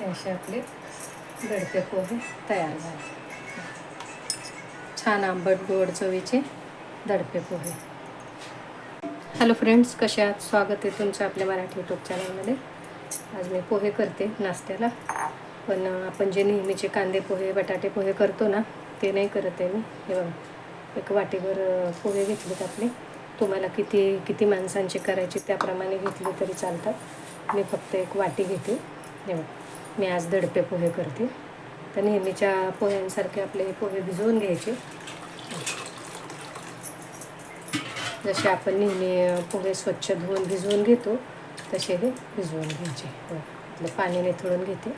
हे असे आपले दडपे पोहे तयार झाले. छान आंबट गोड चवीचे दडपे पोहे. हॅलो फ्रेंड्स कशा आहात? स्वागत आहे तुमचं आपल्या मराठी यूट्यूब चॅनलमध्ये आज मी पोहे करते नाश्त्याला पण आपण जे नेहमीचे कांदे पोहे बटाटे पोहे करतो ना ते नाही करत आहे मी. हे बघा एक वाटीभर पोहे घेतलेत आपले. तुम्हाला किती किती माणसांचे करायचे त्याप्रमाणे घेतले तरी चालतात. मी फक्त एक वाटी घेते. हे बघा. मी आज दडपे पोहे करते. तर नेहमीच्या पोह्यांसारखे आपले हे पोहे भिजवून घ्यायचे. जसे आपण नेहमी पोहे स्वच्छ धुवून भिजवून घेतो तसे हे भिजवून घ्यायचे. हो. आपलं पाणी निथळून घेते.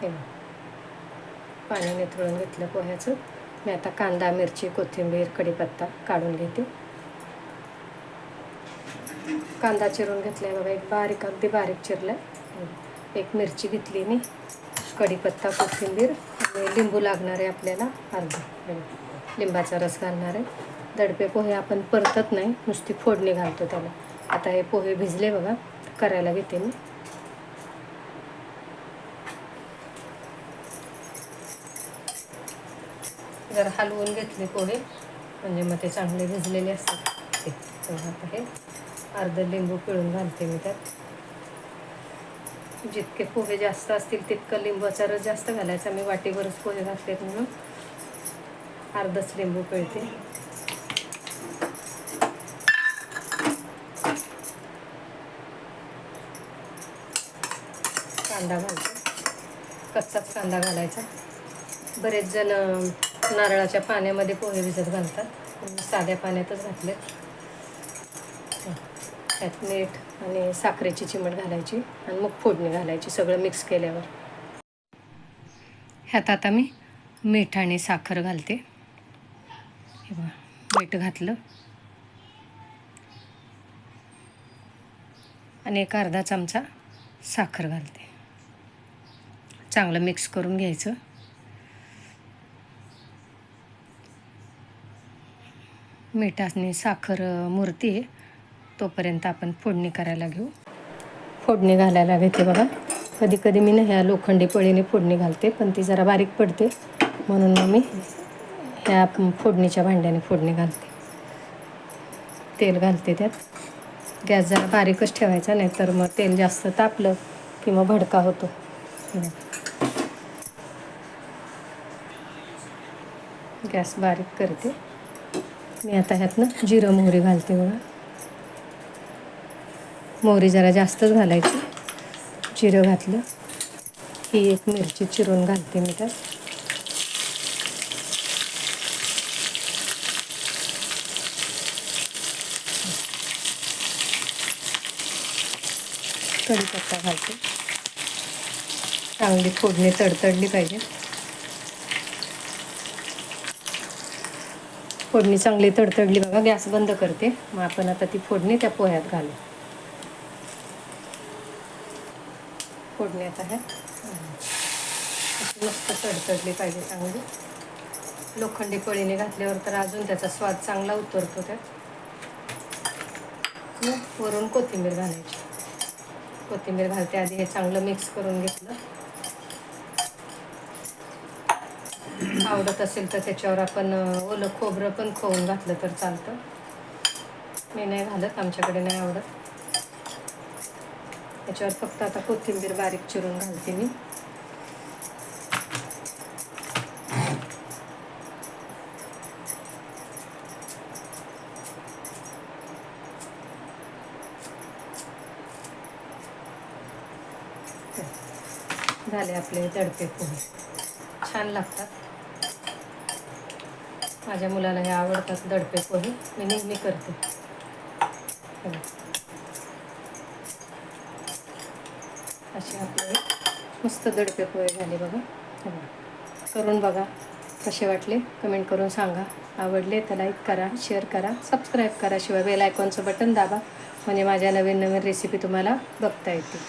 हे पाणी निथळून घेतलं पोह्याचं. मी आता कांदा मिरची कोथिंबीर कढीपत्ता काढून घेते. कांदा चिरून घेतलाय बघा एक बारीक अगदी बारीक चिरलाय. एक मिरची घेतली मी कढीपत्ता कोथिंबीर आणि लिंबू लागणार आहे आपल्याला अर्धा. लिंबाचा रस घालणार आहे. दडपे पोहे आपण परतत नाही नुसती फोडणी घालतो त्याला. आता हे पोहे भिजले बघा करायला घेते मी. जर हलवून घेतले पोहे म्हणजे मग ते चांगले भिजलेले असतात. ते आता हे. अर्धं लिंबू पिळून घालते मी त्यात. जितके पोहे जास्त असतील तितकं लिंबूचा रस जास्त घालायचा. मी वाटीवरच पोहे घातलेत म्हणून. अर्धच लिंबू पिळते. कांदा घालते. कच्चाच कांदा घालायचा. बरेच जण नारळाच्या पाण्यामध्ये पोहे भिजत घालतात. साध्या पाण्यातच घातले त्यात मीठ आणि साखरेची चिमट घालायची आणि मग फोडणी घालायची सगळं मिक्स केल्यावर. ह्यात आता मी मीठ आणि साखर घालते. हे बघा मीठ घातलं. आणि एक अर्धा चमचा साखर घालते. चांगलं मिक्स करून घ्यायचं. मिठाने साखर मूर्ती आहे तोपर्यंत आपण फोडणी करायला घेऊ. फोडणी घालायला घेते बघा. कधी कधी मी ना ह्या लोखंडी पळीने फोडणी घालते पण ती जरा बारीक पडते. म्हणून मग मी ह्या फोडणीच्या भांड्याने फोडणी घालते. तेल घालते त्यात. गॅस जरा बारीकच ठेवायचा नाही तर मग तेल जास्त तापलं की मग भडका होतो. गॅस बारीक करते. मी आता ह्यातनं जिरं मोहरी घालते बघा. मोहरी जरा जास्तच घालायची. जिरं घातलं. ही एक मिरची चिरून घालते मी त्यात. कढीपत्ता घालते. चांगली फोडणी तडतडली पाहिजे. फोडणी चांगली तडतडली बघा गॅस बंद करते. मग आपण आता ती फोडणी त्या पोह्यात घालू. फोडण्यात आहे. मस्त तडतडली पाहिजे चांगली. लोखंडी पळीने घातल्यावर तर अजून त्याचा स्वाद चांगला उतरतो त्यात. मग वरून कोथिंबीर घालायची. कोथिंबीर घालते आधी हे चांगलं मिक्स करून घेतलं. आवडत असेल तर त्याच्यावर आपण ओलं खोबरं पण खाऊन घातलं तर चालतं. मी नाही घालत आमच्याकडे नाही आवडत. याच्यावर फक्त आता कोथिंबीर बारीक चिरून घालते मी. झाले आपले दडपे पोहे. छान लागतात. माझ्या मुलाला हे आवडतात दडपे पोहे. मी नेहमी करते हे बघ. असे आपले मस्त दडपे पोहे झाले बघा. करून बघा कसे वाटले. कमेंट करून सांगा. आवडले तर लाईक करा शेअर करा सबस्क्राईब करा. शिवाय बेल आयकॉनचं बटन दाबा. म्हणजे माझ्या नवीन नवीन रेसिपी तुम्हाला बघता येतील.